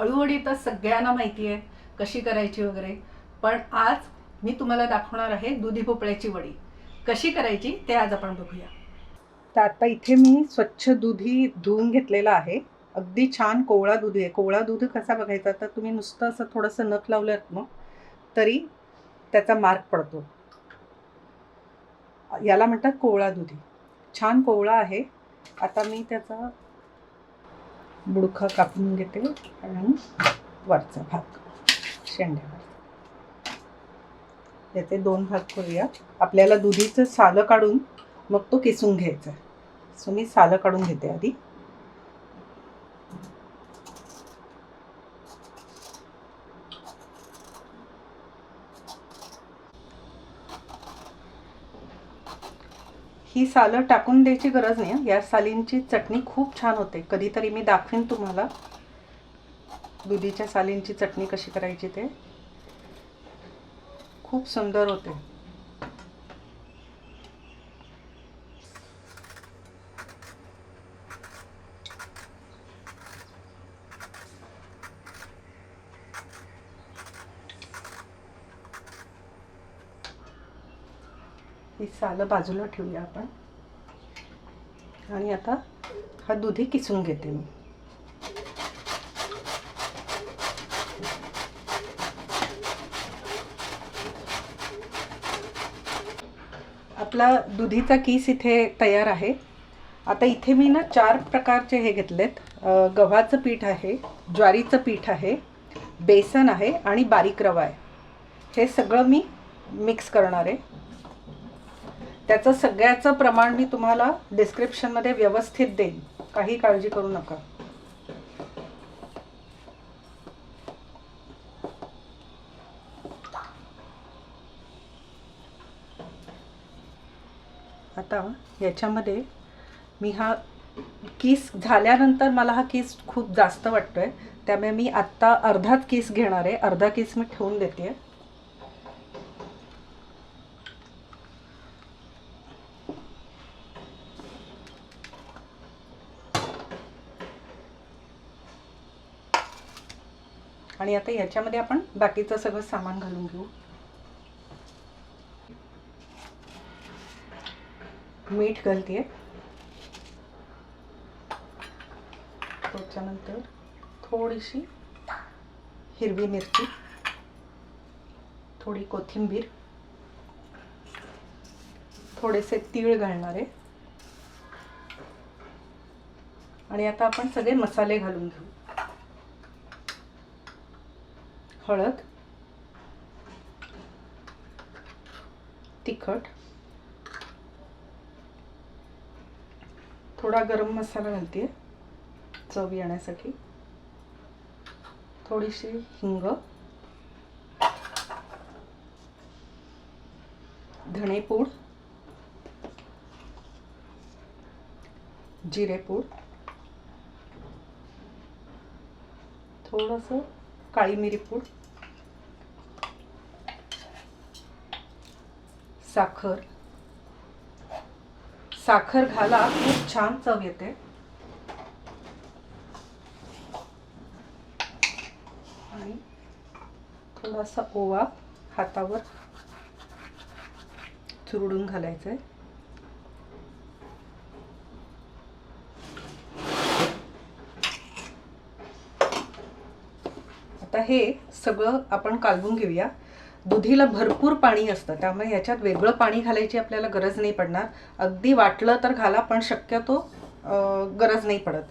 अळूवडी तर सगळ्यांना माहिती आहे कशी करायची वगैरे. पण आज मी तुम्हाला दाखवणार आहे दुधी भोपळ्याची वडी. कशी करायची ते आज आपण बघूया. तर आता इथे मी स्वच्छ दुधी धुवून घेतलेला आहे. अगदी छान कोवळा दुधी आहे. कोवळा दूध कसा बघायचा? तर तुम्ही नुसतं असं थोडंसं नख लावलं ना तरी त्याचा मार्क पडतो. याला म्हणतात कोवळा दुधी. छान कोवळा आहे. आता मी त्याचा बुडखा कापून घेते आणि वरचा भाग शेंड्यावर याचे दोन भाग करूया. आपल्याला दुधीचं सालं काढून मग तो किसून घ्यायचा सो मी सालं काढून घेते आधी. ही सालं टाकून द्यायची गरज नाही या सालींची चटणी खूप छान होते. कधीतरी मी दाखवीन तुम्हाला. दुधीच्या सालींची चटणी कशी करायची ते. खूप सुंदर होते. ही सालं बाजूला ठेवूया आपण. आणि आता हा दुधी किसून घेते मी. आपला दुधीचा किस इथे तयार आहे. आता इथे मी ना चार प्रकारचे हे घेतलेत. गव्हाचं पीठ आहे ज्वारीचं पीठ आहे बेसन आहे आणि बारीक रवा आहे. हे सगळं मी मिक्स करणार आहे. त्याचं सगळ्याचं प्रमाण मी तुम्हाला डिस्क्रिप्शनमध्ये व्यवस्थित देईन. काही काळजी करू नका. आता याच्यामध्ये मी हा किस झाल्यानंतर मला हा किस खूप जास्त वाटतोय. त्यामुळे मी आत्ता अर्धाच किस घेणार आहे. अर्धा किस मी ठेवून देते आणि आता याच्यामध्ये आपण बाकीचं सगळं सामान घालून घेऊ. मीठ घालते त्याच्यानंतर थोडीशी हिरवी मिरची थोडी कोथिंबीर थोडेसे तीळ घालणार. आहे आणि आता आपण सगळे मसाले घालून घेऊ. हळद तिखट थोडा गरम मसाला घालते चव येण्यासाठी. थोडीशी हिंग धणेपूड जिरेपूड. थोडंसं काळी मिरी साखर. साखर घाला खूप छान चव येते. आणि थोडासा ओवा हातावर चुरडून घालायचं आहे आता हे सगळं आपण कालवून घेऊया. दुधीला भरपूर पाणी असतं त्यामुळे याच्यात वेगळं पाणी घालायची आपल्याला गरज नाही पडणार. अगदी वाटलं तर घाला पण शक्यतो गरज नाही पडत.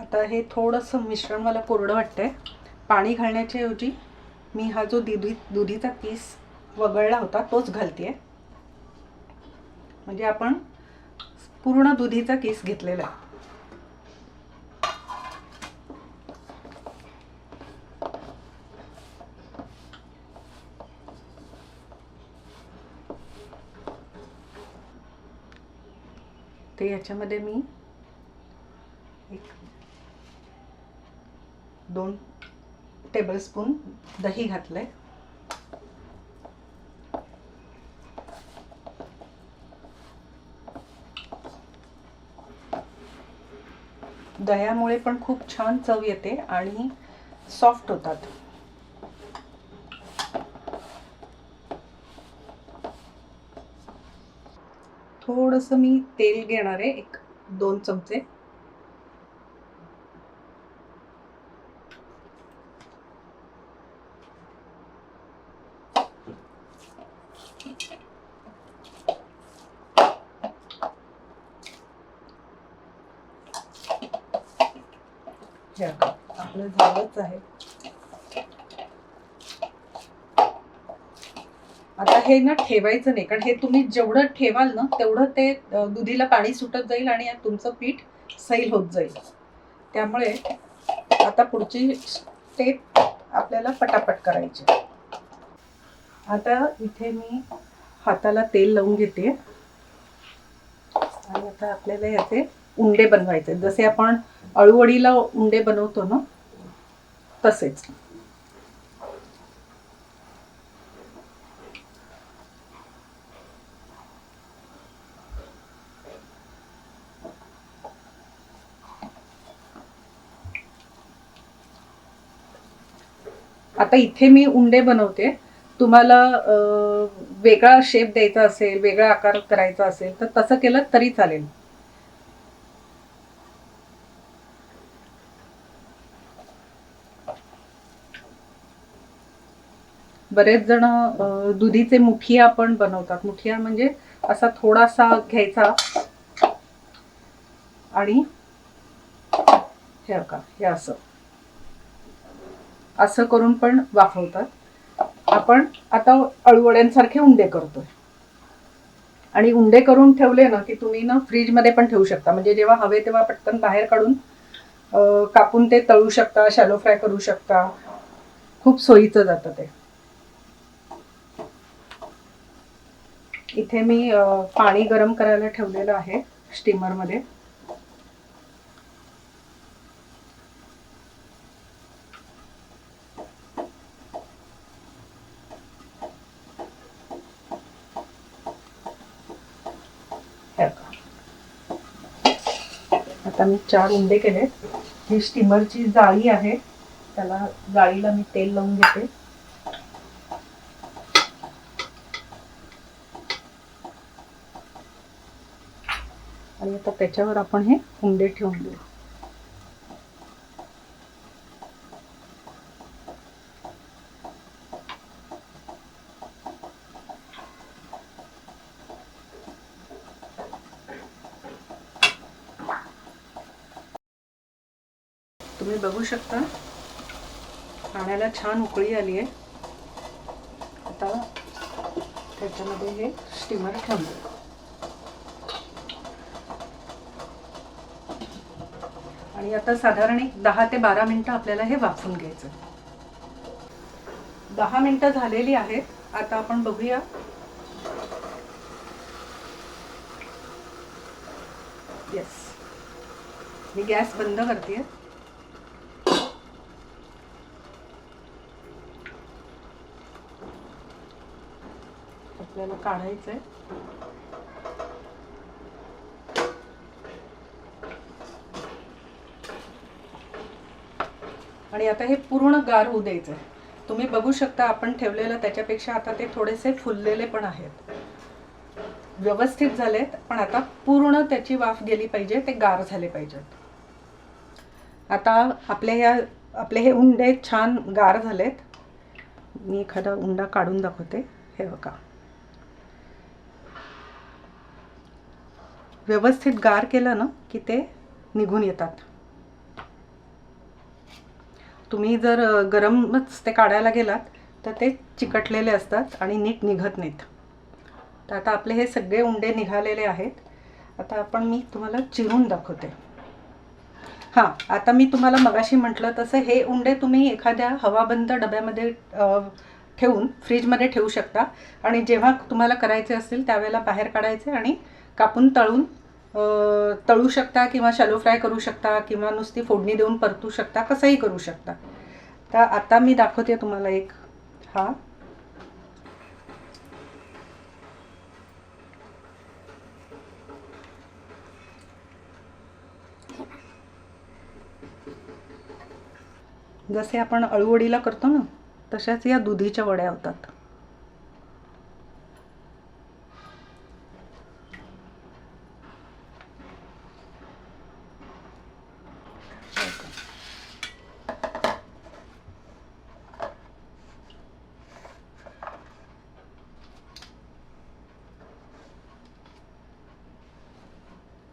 आता हे थोडंसं मिश्रण मला कोरडं वाटतंय. पाणी घालण्याच्या ऐवजी मी हा जो दुधी दुधीचा पीस वगळला होता तोच घालते म्हणजे आपण पूर्ण दुधीचा केस घेतलेला आहे. ते याच्यामध्ये मी एक दोन टेबलस्पून दही घातलं आहे दह्यामुळे पण खूप छान चव येते आणि सॉफ्ट होतात. थोडंसं मी तेल घेणार आहे एक दोन चमचे. हे आपलं झालंच आहे. आता हे ना ठेवायचं नाही कारण हे तुम्ही जेवढं ठेवाल ना तेवढं ते दुधीला पाणी सुटत जाईल आणि तुमचं पीठ सैल होत जाईल. त्यामुळे आता पुढची स्टेप आपल्याला पटापट करायची आता इथे मी हाताला तेल लावून घेते. आणि आता आपल्याला याचे उंडे बनवायचे. जसे आपण अळूवडीला उंडे बनवतो ना तसेच. आता इथे मी उंडे बनवते. तुम्हाला वेगळा शेप द्यायचा असेल वेगळा आकार करायचा असेल तर तसं केलं तरी चालेल. बरेच जण दुधीचे मुठिया पण बनवतात. मुठिया म्हणजे असा थोडासा घ्यायचा. आणि हे का हे असं. असं करून पण वाफवतात. आपण आता अळूवड्यांसारखे उंडे करतोय. आणि उंडे करून ठेवले ना की तुम्ही ना फ्रीजमध्ये पण ठेवू शकता. म्हणजे जेव्हा हवे तेव्हा पटकन बाहेर काढून कापून ते तळू शकता शॅलो फ्राय करू शकता. खूप सोयीचं जातं ते. इथे मी पाणी गरम करायला ठेवलेलं आहे स्टीमरमध्ये आता मी चार उंडे केले ही स्टीमरची जाळी आहे. त्याला जाळीला मी तेल लावून घेते. आणि आता त्याच्यावर आपण हे हुंडे ठेवून देऊ. तुम्ही बघू शकता पाण्याला छान उकळी आली आहे. आता त्याच्यामध्ये हे स्टीमर ठेवलं आणि आता साधारण एक दहा ते बारा मिनटं आपल्याला हे वाफून घ्यायचं दहा मिनटं झालेली आहेत. आता आपण बघूया. येस मी गॅस बंद करते आपल्याला काढायचं आहे आणि आता हे पूर्ण गार होऊ द्यायचं आहे तुम्ही बघू शकता आपण ठेवलेलं त्याच्यापेक्षा आता ते थोडेसे फुललेले पण आहेत. व्यवस्थित झालेत पण आता पूर्ण त्याची वाफ गेली पाहिजे ते गार झाले पाहिजेत. आता आपल्या ह्या आपले हे उंडे छान गार झालेत. मी एखादा उंडा काढून दाखवते. हे बघा. व्यवस्थित गार केलं ना की ते निघून येतात. तुम्ही जर गरमच ते काढायला गेलात तर ते चिकटलेले असतात आणि नीट निघत नाहीत. तर आता आपले हे सगळे उंडे निघालेले आहेत. आता आपण मी तुम्हाला चिरून दाखवते. हां आता मी तुम्हाला मगाशी म्हटलं तसं हे उंडे तुम्ही एखाद्या हवाबंद डब्यामध्ये ठेवून फ्रीजमध्ये ठेवू शकता. आणि जेव्हा तुम्हाला करायचे असतील त्यावेळेला बाहेर काढायचे आणि कापून तळून तळू शकता किंवा शॅलो फ्राय करू शकता किंवा नुसती फोडणी देऊन परतू शकता कसंही करू शकता. तर आता मी दाखवते तुम्हाला एक. हा. जसे आपण अळूवडीला करतो ना तशाच या दुधीच्या वड्या होतात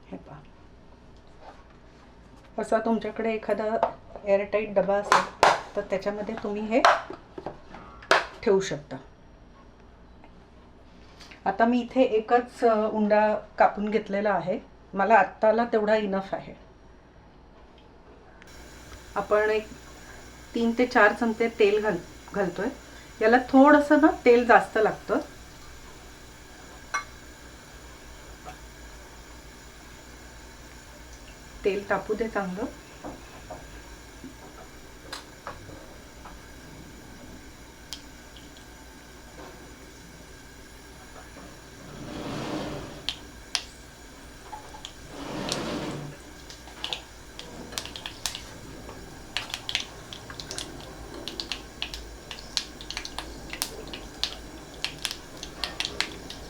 हे पहा असा तुमच्याकडे एखादा एअरटाईट डबा असेल तर त्याच्यामध्ये तुम्ही हे ठेवू शकता. आता मी इथे एकच उंडा कापून घेतलेला आहे. मला आत्ताला तेवढा इनफ आहे. आपण एक तीन ते चार चमचे तेल घाल घालतोय. याला थोडंसं ना तेल जास्त लागतं. तेल तापू दे चांगलं.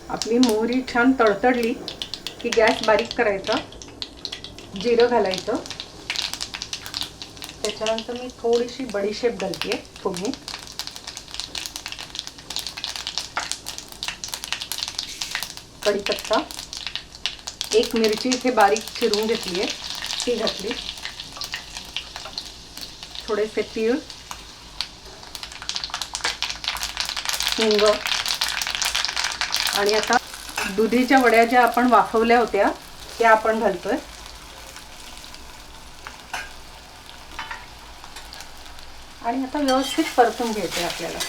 आपली मोहरी छान तडतडली की गॅस बारीक करायचा. जिरं घालायचं. त्याच्यानंतर मी थोडीशी बडीशेप घालते फोडणी. कढीपत्ता. एक मिरची इथे बारीक चिरून घेतली आहे ती घातली. थोडेसे तीळ. हिंग. आणि आता दुधीच्या वड्या ज्या आपण वाफवल्या होत्या त्या आपण घालतोय. आणि आता व्यवस्थित परतून घ्यायचं आहे आपल्याला.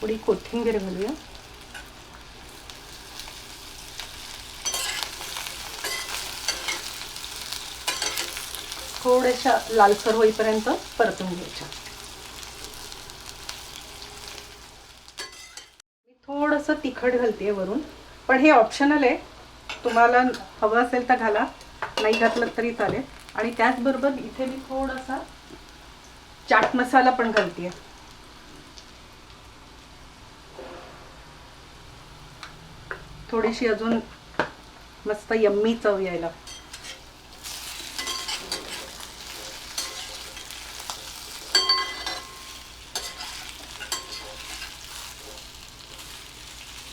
थोडी कोथिंबीर घालूया. थोड्याशा लालसर होईपर्यंत परतून घ्यायच्या. थोडंसं तिखट घालते वरून पण हे ऑप्शनल आहे. तुम्हाला हवं असेल तर घाला. नाही घातलं तरी चालेल. आणि त्याचबरोबर इथे मी थोडासा चाट मसाला पण घालते थोडीशी अजून मस्त यम्मी चव यायला.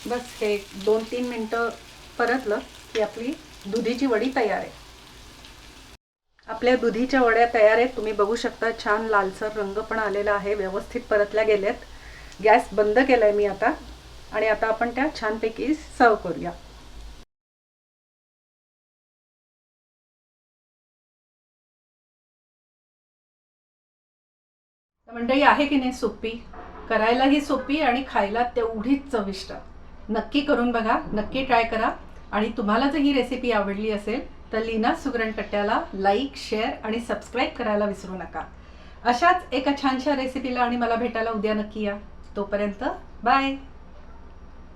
बस हे दोन तीन मिनटं परतलं. ही आपली दुधीची वडी तयार आहे. आपल्या दुधीच्या वड्या तयार आहेत. तुम्ही बघू शकता छान लालसर रंग पण आलेला आहे. व्यवस्थित परतल्या गेल्यात. गॅस बंद केलाय मी आता. आणि आता आपण त्या छानपैकी सर्व करूया. मंडळी आहे की नाही सोपी? करायलाही सोपी आणि खायला तेवढीच चविष्ट. नक्की करून बघा. नक्की ट्राय करा. आणि तुम्हाला जर ही रेसिपी आवडली असेल तर लीना सुगरणकट्ट्याला लाईक शेअर आणि सबस्क्राईब करायला विसरू नका. अशाच एका छानशा रेसिपीला आणि मला भेटायला उद्या नक्की या. तोपर्यंत बाय